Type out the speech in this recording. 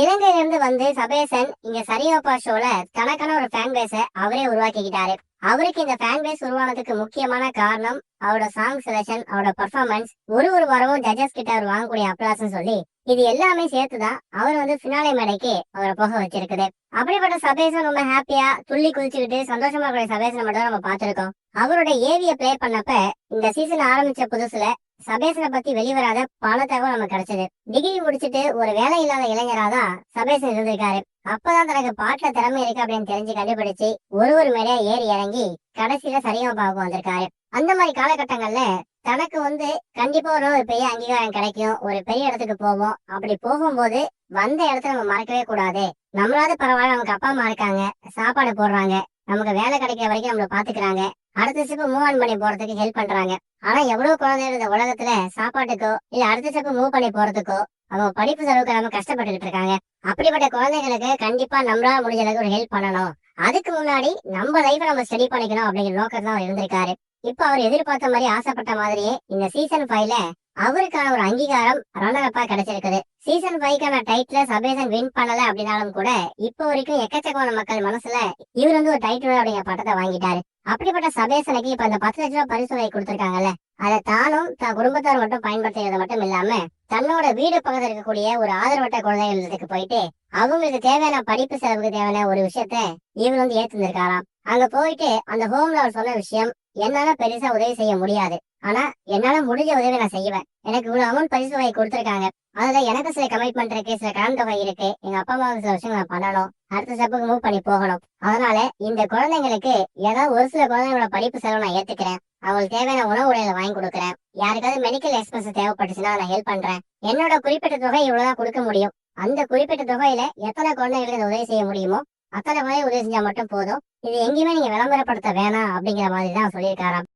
இலங்கையிலிருந்து வந்து சபேசன் இங்க சரியோப்பா ஷோல தனக்கான ஒரு ஃபேன் பேஸ அவரே உருவாக்கிக்கிட்டாரு. அவருக்கு இந்த ஃபேன் பேஸ் உருவானதுக்கு முக்கியமான காரணம் அவரோட சாங் செலக்ஷன் அவரோட பெர்ஃபார்மன்ஸ் ஒரு ஒரு வாரமும் ஜட்ஜஸ் கிட்ட அவர் வாங்கக்கூடிய அப்ளாஸ் சொல்லி இது எல்லாமே சேர்த்துதான் அவர் வந்து பினாலே மேடைக்கு அவரை போக வச்சிருக்குது. அப்படிப்பட்ட சபேசன் ரொம்ப ஹாப்பியா துள்ளி குதிச்சுக்கிட்டு சந்தோஷமா இருக்கிற சபேசனை மட்டும் தான் நம்ம பார்த்திருக்கோம். அவரோட ஏவிய ப்ளே பண்ணப்ப இந்த சீசன் ஆரம்பிச்ச புதுசுல சபேசனை பத்தி வெளிவராத பல தகவல் நமக்கு கிடைச்சது. டிகிரி முடிச்சிட்டு ஒரு வேலை இல்லாத இளைஞரா தான் சபேசன் இருந்திருக்காரு. அப்பதான் தனக்கு பாட்டுல திறமை இருக்கு அப்படின்னு தெரிஞ்சு கண்டுபிடிச்சு ஒரு ஒரு மேடையா ஏறி இறங்கி கடைசியில சரிகமபாவுக்கு வந்திருக்காரு. அந்த மாதிரி காலகட்டங்கள்ல தனக்கு வந்து கண்டிப்பா ஒரு ஒரு பெரிய அங்கீகாரம் கிடைக்கும். ஒரு பெரிய இடத்துக்கு போவோம். அப்படி போகும்போது வந்த இடத்த நம்ம மறக்கவே கூடாது. நம்மளாவது பரவாயில்ல நமக்கு அப்பா அம்மா இருக்காங்க. சாப்பாடு போடுறாங்க. நமக்கு வேலை கிடைக்கிற வரைக்கும் நம்மள பாத்துக்கிறாங்க அடுத்த ஸ்டெப் மூவ் ஆன் பண்ணி போறதுக்கு ஹெல்ப் பண்றாங்க. ஆனா எவ்வளவு குழந்தைகள் இந்த உலகத்துல சாப்பாட்டுக்கோ இல்ல அடுத்த ஸ்டெப் மூவ் பண்ணி போறதுக்கோ அவங்க படிப்பு செலவுக்கு நம்ம கஷ்டப்பட்டுக்கிட்டு இருக்காங்க. அப்படிப்பட்ட குழந்தைகளுக்கு கண்டிப்பா நம்மளால முடிஞ்ச அளவுக்கு ஒரு ஹெல்ப் பண்ணணும். அதுக்கு முன்னாடி நம்ம லைஃபை நம்ம ஸ்டடி பண்ணிக்கணும் அப்படிங்கிற நோக்கத்துல அவர் இருந்திருக்காரு. இப்ப அவர் எதிர்பார்த்த மாதிரி ஆசைப்பட்ட மாதிரியே இந்த சீசன் ஃபைவ்ல அவருக்கான ஒரு அங்கீகாரம் ரன்னர் அப்பா கிடைச்சிருக்குது. சீசன் ஃபைவ்க்கான டைட்டில சபேசன் வின் பண்ணல அப்படின்னாலும் கூட இப்ப வரைக்கும் எக்கச்சக்கமான மக்கள் மனசுல இவர் வந்து ஒரு டைட்டில் அப்படிங்கிற பட்டத்தை வாங்கிட்டாரு. அப்படிப்பட்ட சபேசனுக்கு இப்ப அந்த பத்து லட்ச ரூபாய் பரிசு தொகை கொடுத்திருக்காங்கல்ல அதை தானும் தன் குடும்பத்தார் மட்டும் பயன்படுத்துறது மட்டும் இல்லாம தன்னோட வீடு பக்கத்துல இருக்கக்கூடிய ஒரு ஆதரவட்ட குழந்தைகளுக்கு போயிட்டு அவங்களுக்கு தேவையான படிப்பு செலவுக்கு தேவையான ஒரு விஷயத்த இவர் வந்து ஏத்துந்திருக்காராம். அங்க போயிட்டு அந்த ஹோம்ல அவர் சொன்ன விஷயம் என்னால பெருசா உதவி செய்ய முடியாது. ஆனா என்னால முடிஞ்ச உதவி நான் செய்வேன். எனக்கு இவ்வளவு அமௌண்ட் பரிசு தொகை கொடுத்திருக்காங்க. அதுல எனக்கு சில கமிட்மெண்ட் இருக்கு சில கடன் தொகை இருக்கு. எங்க அப்பா அம்மாவுக்கு சில விஷயம் நான் பண்ணணும். அடுத்த ஸ்டெப்புக்கு மூவ் பண்ணி போகணும். அதனால இந்த குழந்தைங்களுக்கு ஏதாவது ஒரு சில குழந்தைங்களோட படிப்பு செலவு நான் ஏத்துக்கிறேன். அவங்களுக்கு தேவையான உணவு உடையில வாங்கி கொடுக்குறேன். யாருக்காவது மெடிக்கல் எக்ஸ்பென்ஸ் தேவைப்பட்டுச்சுன்னா நான் ஹெல்ப் பண்றேன். என்னோட குறிப்பிட்ட தொகை இவ்வளவுதான் கொடுக்க முடியும். அந்த குறிப்பிட்ட தொகையில எத்தனை குழந்தைகளுக்கு இந்த உதவி செய்ய முடியுமோ அத்தனை குழந்தை உதவி செஞ்சா மட்டும் போதும். இது எங்கேயுமே நீங்க விளம்பரப்படுத்த வேணாம் அப்படிங்கிற மாதிரி தான் சொல்லியிருக்காராம்.